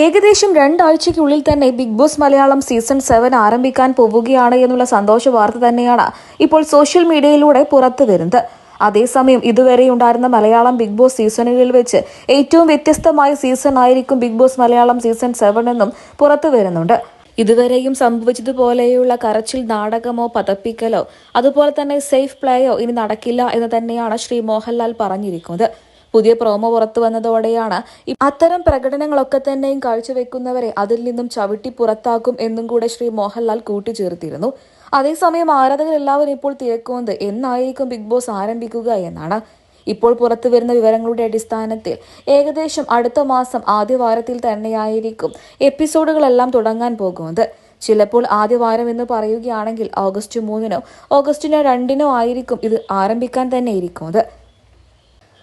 ഏകദേശം രണ്ടാഴ്ചയ്ക്കുള്ളിൽ തന്നെ Bigg Boss Malayalam season seven ആരംഭിക്കാൻ പോവുകയാണ് എന്നുള്ള സന്തോഷ വാർത്ത തന്നെയാണ് ഇപ്പോൾ സോഷ്യൽ മീഡിയയിലൂടെ പുറത്തു വരുന്നത്. അതേസമയം ഇതുവരെ ഉണ്ടായിരുന്ന മലയാളം ബിഗ് ബോസ് സീസണുകളിൽ വെച്ച് ഏറ്റവും വ്യത്യസ്തമായ സീസൺ ആയിരിക്കും Bigg Boss Malayalam season seven എന്നും പുറത്തു വരുന്നുണ്ട്. ഇതുവരെയും സംഭവിച്ചതുപോലെയുള്ള കരച്ചിൽ നാടകമോ പതപ്പിക്കലോ അതുപോലെ തന്നെ സേഫ് പ്ലേയോ ഇനി നടക്കില്ല എന്ന് തന്നെയാണ് ശ്രീ മോഹൻലാൽ പറഞ്ഞിരിക്കുന്നത്. പുതിയ പ്രോമോ പുറത്തു വന്നതോടെയാണ് അത്തരം പ്രകടനങ്ങളൊക്കെ തന്നെയും കാഴ്ചവെക്കുന്നവരെ അതിൽ നിന്നും ചവിട്ടി പുറത്താക്കും എന്നും കൂടെ ശ്രീ മോഹൻലാൽ കൂട്ടിച്ചേർത്തിരുന്നു. അതേസമയം ആരാധകർ എല്ലാവരും ഇപ്പോൾ തിരക്കുന്നത് എന്നായിരിക്കും ബിഗ് ബോസ് ആരംഭിക്കുക എന്നാണ്. ഇപ്പോൾ പുറത്തു വരുന്ന വിവരങ്ങളുടെ അടിസ്ഥാനത്തിൽ ഏകദേശം അടുത്ത മാസം ആദ്യ വാരത്തിൽ തന്നെയായിരിക്കും എപ്പിസോഡുകളെല്ലാം തുടങ്ങാൻ പോകുന്നത്. ചിലപ്പോൾ ആദ്യ വാരം എന്ന് പറയുകയാണെങ്കിൽ ഓഗസ്റ്റ് മൂന്നിനോ ഓഗസ്റ്റിനോ രണ്ടിനോ ആയിരിക്കും ഇത് ആരംഭിക്കാൻ തന്നെ ഇരിക്കുന്നത്.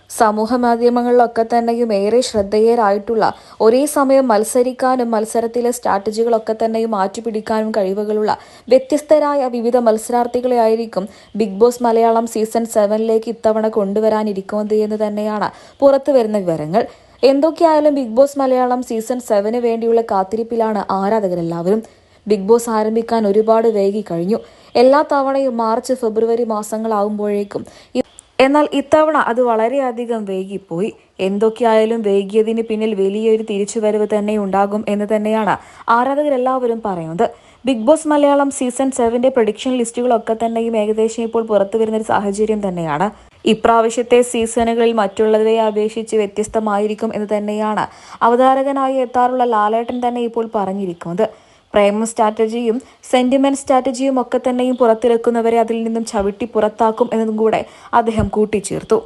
സമൂഹ മാധ്യമങ്ങളിലൊക്കെ തന്നെയും ഏറെ ശ്രദ്ധേയരായിട്ടുള്ള ഒരേ സമയം മത്സരിക്കാനും മത്സരത്തിലെ സ്ട്രാറ്റജികളൊക്കെ തന്നെയും മാറ്റിപ്പിടിക്കാനും കഴിവുകളുള്ള വ്യത്യസ്തരായ വിവിധ മത്സരാർത്ഥികളെ ആയിരിക്കും ബിഗ് ബോസ് മലയാളം സീസൺ സെവനിലേക്ക് ഇത്തവണ കൊണ്ടുവരാനിരിക്കുന്നത് എന്ന് തന്നെയാണ് പുറത്തു വരുന്ന വിവരങ്ങൾ. എന്തൊക്കെയായാലും ബിഗ് ബോസ് മലയാളം സീസൺ സെവന് വേണ്ടിയുള്ള കാത്തിരിപ്പിലാണ് ആരാധകരെല്ലാവരും. ബിഗ് ബോസ് ആരംഭിക്കാൻ ഒരുപാട് വൈകി കഴിഞ്ഞു. എല്ലാ തവണയും മാർച്ച് ഫെബ്രുവരി മാസങ്ങളാവുമ്പോഴേക്കും ഇ- എന്നാൽ ഇത്തവണ അത് വളരെയധികം വൈകിപ്പോയി. എന്തൊക്കെയായാലും വൈകിയതിന് പിന്നിൽ വലിയൊരു തിരിച്ചുവരവ് തന്നെ ഉണ്ടാകും എന്ന് തന്നെയാണ് ആരാധകരെല്ലാവരും പറയുന്നത്. ബിഗ് ബോസ് മലയാളം സീസൺ സെവന്റെ പ്രൊഡിക്ഷൻ ലിസ്റ്റുകളൊക്കെ തന്നെയും ഏകദേശം ഇപ്പോൾ പുറത്തു വരുന്ന ഒരു സാഹചര്യം തന്നെയാണ്. ഇപ്രാവശ്യത്തെ സീസണുകളിൽ മറ്റുള്ളവയെ അപേക്ഷിച്ച് വ്യത്യസ്തമായിരിക്കും എന്ന് തന്നെയാണ് അവതാരകനായി എത്താറുള്ള ലാലേട്ടൻ തന്നെ ഇപ്പോൾ പറഞ്ഞിരിക്കുന്നത്. പ്രേമ സ്ട്രാറ്റജിയും സെന്റിമെന്റ് സ്ട്രാറ്റജിയും ഒക്കെ തന്നെയും പുറത്തിറക്കുന്നവരെ അതിൽ നിന്നും ചവിട്ടി പുറത്താക്കും എന്നതും കൂടെ അദ്ദേഹം കൂട്ടിച്ചേർത്തു.